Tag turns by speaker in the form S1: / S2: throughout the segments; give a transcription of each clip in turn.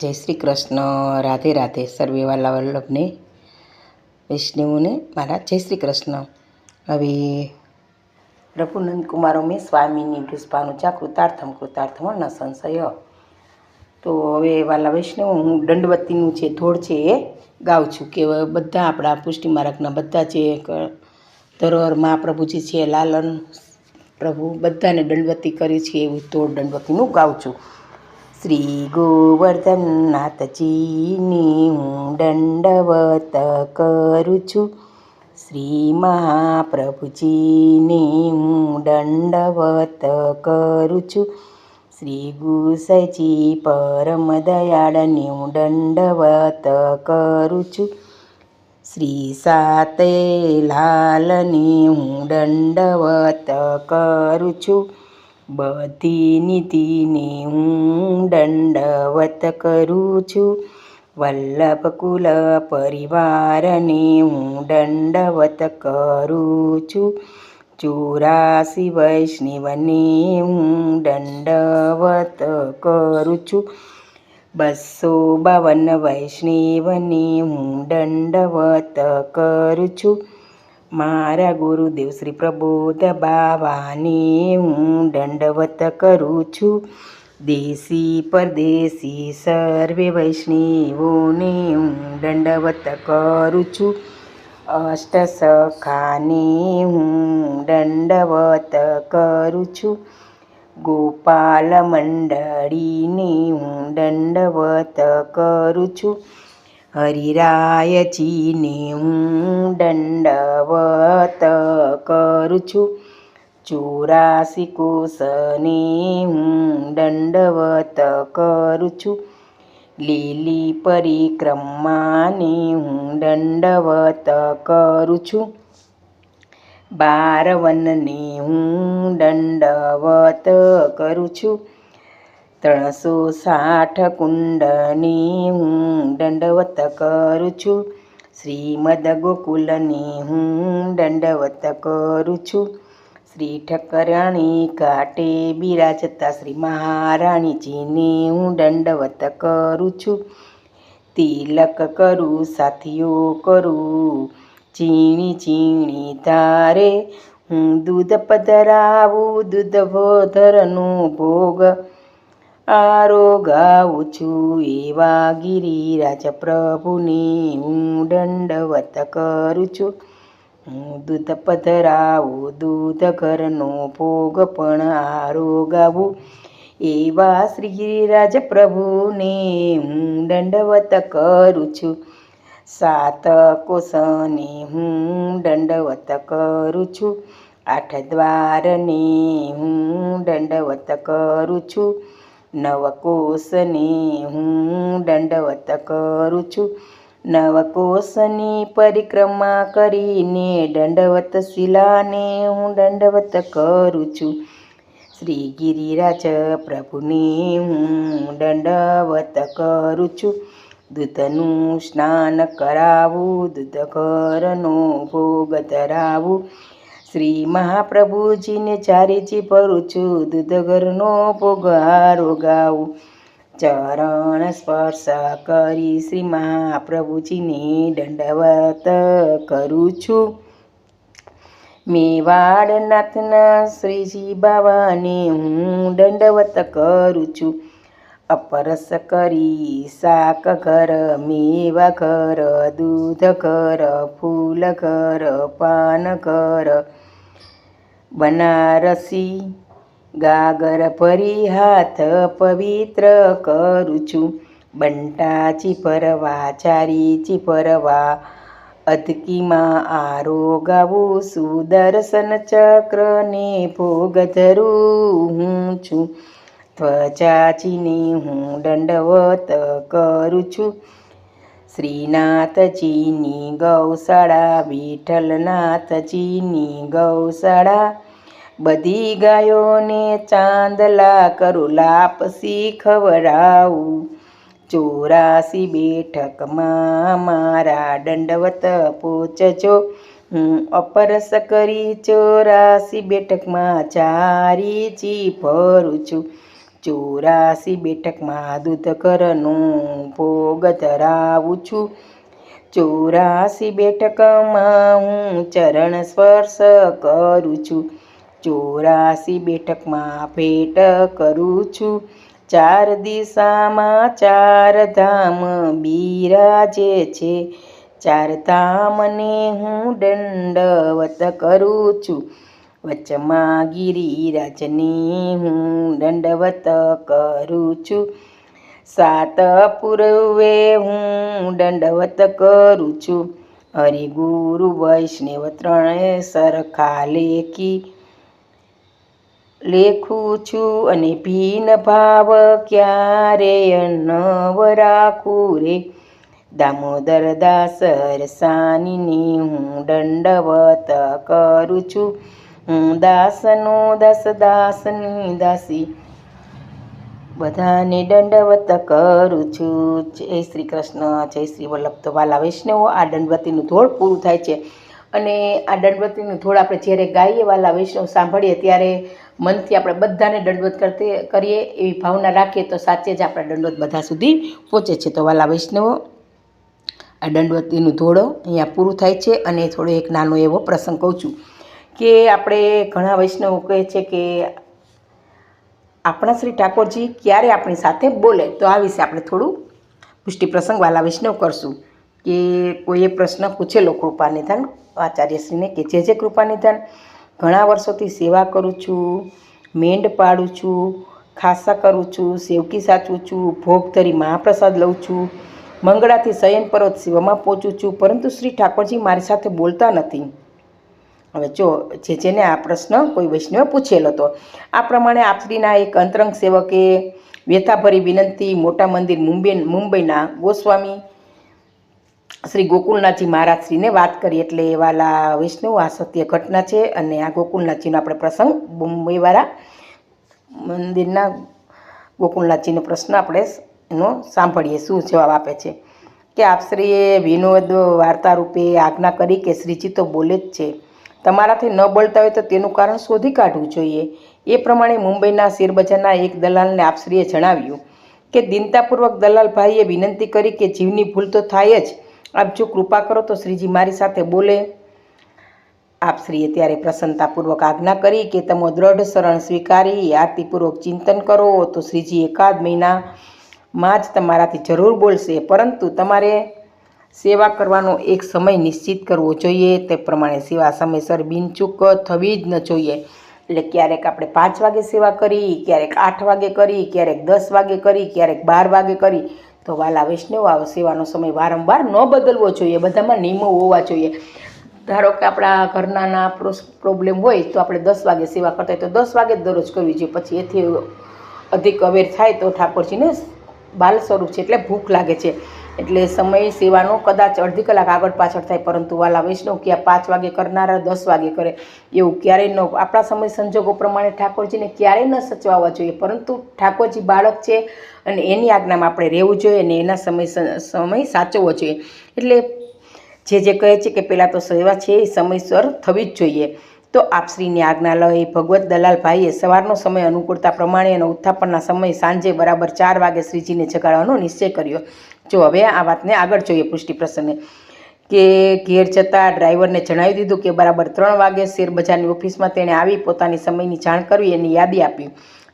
S1: જય શ્રી કૃષ્ણ. રાધે રાધે સર્વે વાલા વલ્લભને, વિષ્ણુને મારા જય શ્રી કૃષ્ણ. હવે રઘુનંદ કુમારો મેં સ્વામીની પુષ્પાનુચા કૃતાર્થમ કૃતાર્થમ ન સંશય. તો હવે વાલા વૈષ્ણવ હું દંડવતીનું જે ધોળ છે એ ગાઉં છું કે બધા આપણા પુષ્ટિ માર્ગના બધા જે ધરોહર મહાપ્રભુજી છે, લાલન પ્રભુ, બધાને દંડવતી કરી છે, એવું ધોળ દંડવતીનું ગાઉં છું. શ્રી ગોવર્ધનનાથજીની હું દંડવત કરું છું. શ્રી મહાપ્રભુજીની હું દંડવત કરું છું. શ્રી ગુસજી પરમ દયાળની હું દંડવત કરું છું. શ્રી સાતે લાલની હું દંડવત કરું છું. બધી નીતિને હું દંડવત કરું છું. વલ્લભ કુલ પરિવારને હું દંડવત કરું છું. ચોરાસી વૈષ્ણવને હું દંડવત કરું છું. બસો બાવન વૈષ્ણવને હું દંડવત કરું છું. મારા ગુરુદેવ શ્રી પ્રબોધ બાવાને હું દંડવત કરું છું. દેશી પરદેશી સર્વે વૈષ્ણવોને હું દંડવત કરું છું. અષ્ટ સખાને હું દંડવત કરું છું. ગોપાલ મંડળીને હું દંડવત કરું છું. હરિરાયજીને હું દંડવત કરું છું ચોરાસી કોષને હું દંડવત કરું છું લીલી પરિક્રમાને હું દંડવત કરું છું બાર વનને હું દંડવત કરું છું ત્રણસો સાઠ કુંડની હું દંડવત કરું છું શ્રીમદ ગોકુલની હું દંડવત કરું છું શ્રી ઠકરાણી ઘાટે બિરાજતા શ્રી મહારાણીજીને હું દંડવત કરું છું તિલક કરું સાથીઓ કરું ચીણી ચીણી તારે હું દૂધ પધરાવું દૂધ ભોધરનું ભોગ આરોગાવું છું. એવા ગિરિરાજ પ્રભુને હું દંડવત કરું છું. હું દૂધ પધરાવું દૂધ ઘરનો ભોગ પણ આરોગાવું. એવા શ્રી ગિરિરાજ પ્રભુને હું દંડવત કરું છું. સાત કોષને હું દંડવત કરું છું. આઠ દ્વારને હું દંડવત કરું છું. નવકોષને હું દંડવત કરું છું. નવકોષની પરિક્રમા કરીને દંડવત શિલાને હું દંડવત કરું છું. શ્રી ગિરિરાજ પ્રભુને હું દંડવત કરું છું. દૂધનું સ્નાન કરાવું દૂધ ઘરનો ભોગ ધરાવું. શ્રી મહાપ્રભુજીને ચારેચી ભરું છું દૂધ ઘરનો ભોગ હારો ગાવું ચરણ સ્પર્શ કરી શ્રી મહાપ્રભુજીને દંડવત કરું છું. મેવાડનાથના શ્રીજી બાવાને હું દંડવત કરું છું. અપરસ કરી શાક ઘર, મેવા ઘર, દૂધ ઘર, ફૂલ ઘર, પાન ઘર. બનારસી ગાગર ભરી હાથ પવિત્ર કરું છું. બંટા ફરવા ચારી ફરવા. અધકીમાં આરોગાવું સુદર્શન ચક્રને ભોગ ધરું હું છું. ત્વચાચીને હું દંડવત કરું છું શ્રીનાથજીની ગૌશાળા વિઠ્ઠલનાથજીની ગૌશાળા બધી ગાયોને ચાંદલા કરું લાપસી ખવડાવું ચોરાસી બેઠકમાં મારા દંડવત પોચજો હું અપરસ કરી ચોરાસી બેઠકમાં ચારી ચી ભરું છું ચોરાસી બેઠકમાં દૂધકરનું ભોગ ધરાવું છું. ચોરાસી બેઠકમાં હું ચરણ સ્પર્શ કરું છું. ચોરાસી બેઠકમાં ભેટ કરું છું. ચાર દિશામાં ચાર ધામ બિરાજે છે. ચાર ધામને હું દંડવત કરું છું. વચમાં ગિરિરાજની હું દંડવત કરું છું. સાત પૂર્વે હું દંડવત કરું છું. હરિગુરુ વૈષ્ણવ ત્રણે સરખા લેખી લેખું છું અને ભીન ભાવ ક્યારે નવ રાખું રે? દામોદર દાસર રસાનીની હું દંડવત કરું છું. હું દાસનો દસ દાસની દાસી. બધાને દંડવત કરું છું. જય શ્રી કૃષ્ણ, જય શ્રી વલ્લભ. તો વાલા વૈષ્ણવો, આ દંડવતીનું ધોળ પૂરું થાય છે. અને આ દંડવતીનું ધોળ આપણે જ્યારે ગાઈએ, વાલા વૈષ્ણવ સાંભળીએ, ત્યારે મનથી આપણે બધાને દંડવત કરતી, કરીએ એવી ભાવના રાખીએ તો સાચે જ આપણા દંડવત બધા સુધી પહોંચે છે. તો વાલા વૈષ્ણવો, આ દંડવતીનું ધોળો અહીંયા પૂરું થાય છે. અને થોડો એક નાનો એવો પ્રસંગ કહું છું. કે આપણે ઘણા વૈષ્ણવો કહે છે કે આપણા શ્રી ઠાકોરજી ક્યારે આપણી સાથે બોલે? તો આ વિશે આપણે થોડું પુષ્ટિ પ્રસંગ વાલા વૈષ્ણવ કરશું કે કોઈએ પ્રશ્ન પૂછેલો કૃપા નિધાન, આચાર્યશ્રીને કે જે જે કૃપા નિધાન, ઘણા વર્ષોથી સેવા કરું છું, મેંડ પાડું છું ખાસા કરું છું, સેવકી સાચવું છું, ભોગ ધરી મહાપ્રસાદ લઉં છું, મંગળાથી શયન પર્વત શિવમાં પહોંચું છું, પરંતુ શ્રી ઠાકોરજી મારી સાથે બોલતા નથી. હવે જો જે જેને આ પ્રશ્ન કોઈ વૈષ્ણવે પૂછેલો હતો આ પ્રમાણે આપશ્રીના એક અંતરંગ સેવકે વ્યથાભરી વિનંતી મોટા મંદિર મુંબઈ, મુંબઈના ગોસ્વામી શ્રી ગોકુલનાથજી મહારાજશ્રીને વાત કરી. એટલે વાલા વૈષ્ણવ, આ સત્ય ઘટના છે અને આ ગોકુલનાથજીનો આપણે પ્રસંગ મુંબઈવાળા મંદિરના ગોકુલનાથજીનો પ્રશ્ન આપણે એનો સાંભળીએ, શું જવાબ આપે છે? કે આપશ્રીએ વિનોદ વાર્તા રૂપે આજ્ઞા કરી કે શ્રીજી તો બોલે જ છે. તમારાથી ન બોલતા હોય તો તેનું કારણ શોધી કાઢવું જોઈએ. એ પ્રમાણે મુંબઈના શેરબજારના એક દલાલને આપશ્રીએ જણાવ્યું કે, દિનતાપૂર્વક દલાલભાઈએ વિનંતી કરી કે જીવની ભૂલ તો થાય જ. આપ જો કૃપા કરો તો શ્રીજી મારી સાથે બોલે. આપશ્રીએ ત્યારે પ્રસન્નતાપૂર્વક આજ્ઞા કરી કે, તમે દ્રઢ શરણ સ્વીકારી, આરતીપૂર્વક ચિંતન કરો, તો શ્રીજી એકાદ મહિનામાં જ તમારાથી જરૂર બોલશે. પરંતુ તમારે સેવા કરવાનો એક સમય નિશ્ચિત કરવો જોઈએ. તે પ્રમાણે સેવા સમયસર બિનચૂક થવી જ ન જોઈએ. એટલે ક્યારેક આપણે પાંચ વાગે સેવા કરી, ક્યારેક આઠ વાગે કરી, ક્યારેક દસ વાગે કરી, ક્યારેક બાર વાગે કરી. તો વાલા વૈષ્ણવ આવો સેવાનો સમય વારંવાર ન બદલવો જોઈએ. બધામાં નિયમો હોવા જોઈએ. ધારો કે આપણા ઘરનાના પ્રોબ્લેમ હોય તો આપણે દસ વાગે સેવા કરતા હોય તો દસ વાગે દરરોજ કરવી જોઈએ. પછી એથી અધિક અવેર થાય તો ઠાકોરજીને બાલ સ્વરૂપ છે એટલે ભૂખ લાગે છે. એટલે સમય સેવાનો કદાચ અડધી કલાક આગળ પાછળ થાય, પરંતુ વાલા વૈષ્ણવ ક્યાં પાંચ વાગે કરનારા, દસ વાગે કરે, એવું ક્યારેય ન આપણા સમય સંજોગો પ્રમાણે ઠાકોરજીને ક્યારેય ન સચવાવા જોઈએ. પરંતુ ઠાકોરજી બાળક છે અને એની આજ્ઞામાં આપણે રહેવું જોઈએ અને એના સમય સમય સાચવવો જોઈએ. એટલે જે જે કહે છે કે પહેલાં તો સેવા છે, એ સમયસર થવી જ જોઈએ. તો આપશ્રીની આજ્ઞા લઈ ભગવત દલાલભાઈએ સવારનો સમય અનુકૂળતા પ્રમાણે અને ઉત્થાપનના સમય સાંજે બરાબર ચાર વાગે શ્રીજીને જગાડવાનો નિશ્ચય કર્યો. જો હવે આ વાતને આગળ જોઈએ પુષ્ટિ પ્રસંગે. કે ઘેર જતાં ડ્રાઈવરને જણાવી દીધું કે બરાબર ત્રણ વાગે શેરબજારની ઓફિસમાં તેણે આવી પોતાની સમયની જાણ કરવી એની યાદી આપી.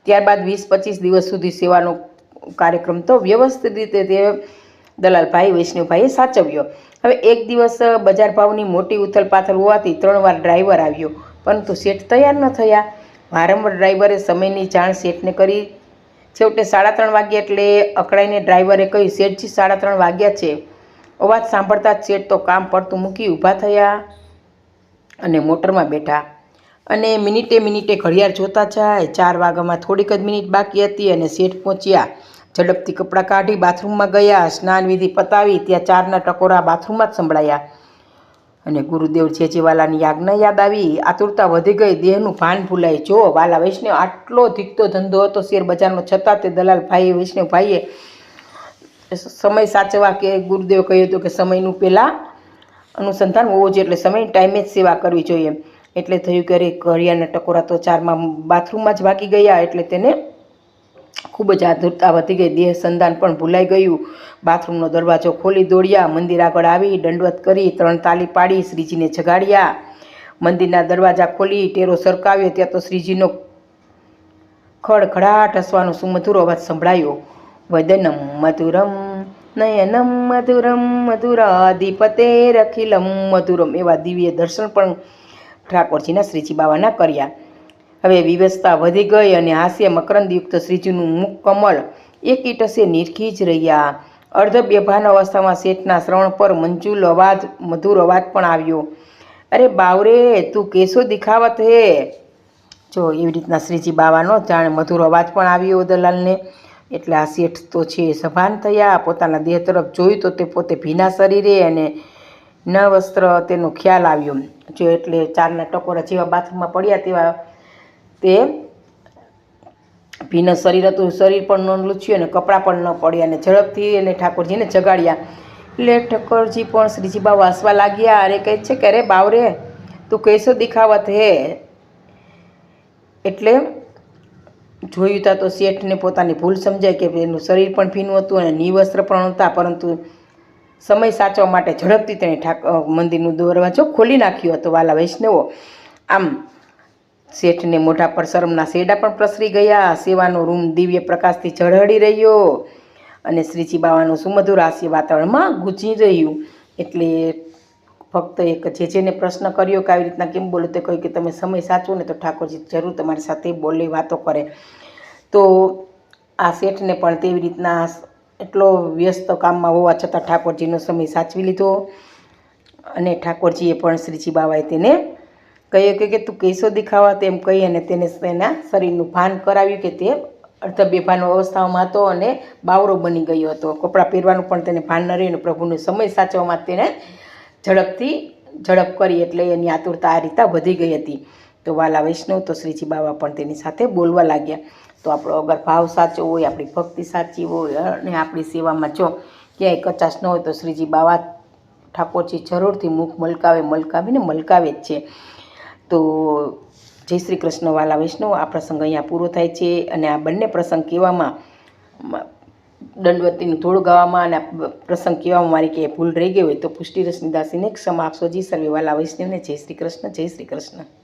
S1: ત્યારબાદ વીસ પચીસ દિવસ સુધી સેવાનો કાર્યક્રમ તો વ્યવસ્થિત રીતે તે દલાલભાઈ વૈષ્ણવભાઈએ સાચવ્યો. હવે એક દિવસ બજાર ભાવની મોટી ઉથલપાથલ હોવાથી ત્રણ વાર ડ્રાઈવર આવ્યો. પરંતુ શેઠ તૈયાર ન થયા. વારંવાર ડ્રાઈવરે સમયની જાણ શેઠને કરી. છેવટે સાડા ત્રણ વાગ્યા એટલે અકળાઈને ડ્રાઈવરે કહ્યું, શેઠજી, સાડા ત્રણ વાગ્યા છે. અવાજ સાંભળતા શેઠ તો કામ પડતું મૂકી ઊભા થયા અને મોટરમાં બેઠા. અને મિનિટે મિનિટે ઘડિયાળ જોતા જાય. ચાર વાગ્યામાં થોડીક જ મિનિટ બાકી હતી અને શેઠ પહોંચ્યા. ઝડપથી કપડાં કાઢી બાથરૂમમાં ગયા. સ્નાન વિધિ પતાવી ત્યાં ચારના ટકોરા બાથરૂમમાં જ સંભળાયા. અને ગુરુદેવ જેજીવાલાની આજ્ઞા યાદ આવી, આતુરતા વધી ગઈ, દેહનું ભાન ભૂલાય. જો, વાલા વૈષ્ણવ આટલો ધીકતો ધંધો હતો શેર બજારનો છતાં તે દલાલ ભાઈએ વૈષ્ણવ ભાઈએ સમય સાચવા કે ગુરુદેવ કહ્યું હતું કે સમયનું પહેલાં અનુસંધાન હોવું જોઈએ, એટલે સમય ટાઈમે જ સેવા કરવી જોઈએ. એટલે થયું કે અરે ઘડિયાળના ટકોરા તો ચારમાં બાથરૂમમાં જ ભાગી ગયા, એટલે તેને ખૂબ જ આતુરતા વધી ગઈ. દેહ સંદાન પણ ભૂલાઈ ગયું. બાથરૂમનો દરવાજો ખોલી દોડ્યા. મંદિર આગળ આવી દંડવત કરી ત્રણ તાલી પાડી શ્રીજીને જગાડ્યા. મંદિરના દરવાજા ખોલી ટેરો સરકાવ્યો. ત્યાં તો શ્રીજીનો ખડખડાટ હસવાનો સુમધુર અવાજ સંભળાયો. વદનમ મધુરમ, નયનમ મધુરમ, મધુરાધિપતે રખિલમ મધુરમ એવા દિવ્ય દર્શન પણ ઠાકોરજીના શ્રીજી બાવાના કર્યા. હવે વિવસ્થા વધી ગઈ અને હાસ્ય મકરંદયુક્ત શ્રીજીનું મુખ કમળ એકી ટસે નિરખી જ રહ્યા. અર્ધ બેભાન અવસ્થામાં શેઠના શ્રવણ પર મંજુલ અવાજ, મધુર અવાજ પણ આવ્યો. અરે બાવરે, તું કેસો દિખાવત હે? જો એવી રીતના શ્રીજી બાવાનો જાણે મધુર અવાજ પણ આવ્યો દલાલને એટલે આ શેઠ તો છે સભાન થયા પોતાના દેહ તરફ જોયું તો તે પોતે ભીના શરીરે અને ન વસ્ત્ર તેનો ખ્યાલ આવ્યો. જો એટલે ચારના ટકોરા જેવા બાથરૂમમાં પડ્યા તેવા તે ભીનું શરીર હતું, શરીર પણ ન લૂછ્યું અને કપડાં પણ ન પડ્યા અને ઝડપથી એને ઠાકોરજીને જગાડ્યા. એટલે ઠાકોરજી પણ શ્રીજી બા વાસવા લાગ્યા અરે કહે છે કે, અરે બાવરે, તું કૈસો દેખાવત હે? એટલે જોયું તા તો શેઠને પોતાની ભૂલ સમજાય કે એનું શરીર પણ ભીનું હતું અને નિવસ્ત્ર પણ હતા, પરંતુ સમય સાચવા માટે ઝડપથી તેણે ઠાક મંદિરનું દરવાજો ખોલી નાખ્યો હતો વાલા વૈષ્ણવો. આમ શેઠને મોઢા પર શરમના શેડા પણ પ્રસરી ગયા. સેવાનો રૂમ દિવ્ય પ્રકાશથી ઝળહળી રહ્યો અને શ્રીજી બાવાનું સુમધુર હાસ્ય વાતાવરણમાં ગૂંજી રહ્યું. એટલે ફક્ત એક જે જેને પ્રશ્ન કર્યો કે આવી રીતના કેમ બોલો, તે કહ્યું કે તમે સમય સાચવો ને તો ઠાકોરજી જરૂર તમારી સાથે બોલે વાતો કરે. તો આ શેઠને પણ તેવી રીતના એટલો વ્યસ્ત કામમાં હોવા છતાં ઠાકોરજીનો સમય સાચવી લીધો અને ઠાકોરજીએ પણ શ્રીજી બાવાએ તેને કહ્યું કે તું કેસો દેખાવા તેમ કહી અને તેને તેના શરીરનું ભાન કરાવ્યું કે તે અર્ધ બેભાન અવસ્થામાં હતો અને બાવરો બની ગયો હતો. કપડાં પહેરવાનું પણ તેને ભાન ન રહ્યું અને પ્રભુનો સમય સાચવવામાં તેને ઝડપથી ઝડપ કરી એટલે એની આતુરતા આ રીતે વધી ગઈ હતી. તો વાલા વૈષ્ણવ તો શ્રીજી બાબા પણ તેની સાથે બોલવા લાગ્યા. તો આપણો અગર ભાવ સાચો હોય, આપણી ભક્તિ સાચી હોય અને આપણી સેવામાં જો ક્યાંય કચાશ ન હોય તો શ્રીજી બાવા ઠાકોરજી જરૂરથી મુખ મલકાવે, મલકાવીને મલકાવે જ છે. તો જય શ્રી કૃષ્ણ, વાલા વૈષ્ણવ. આ પ્રસંગ અહીંયા પૂરો થાય છે અને આ બંને પ્રસંગ કહેવામાં દંડવતીનું થોડું ગાવામાં અને પ્રસંગ કહેવામાં મારી કે ભૂલ રહી ગઈ હોય તો પુષ્ટિ રસની દાસીને ક્ષમા આપશો. જી સર્વે વાલા વૈષ્ણવને જય શ્રી કૃષ્ણ, જય શ્રી કૃષ્ણ.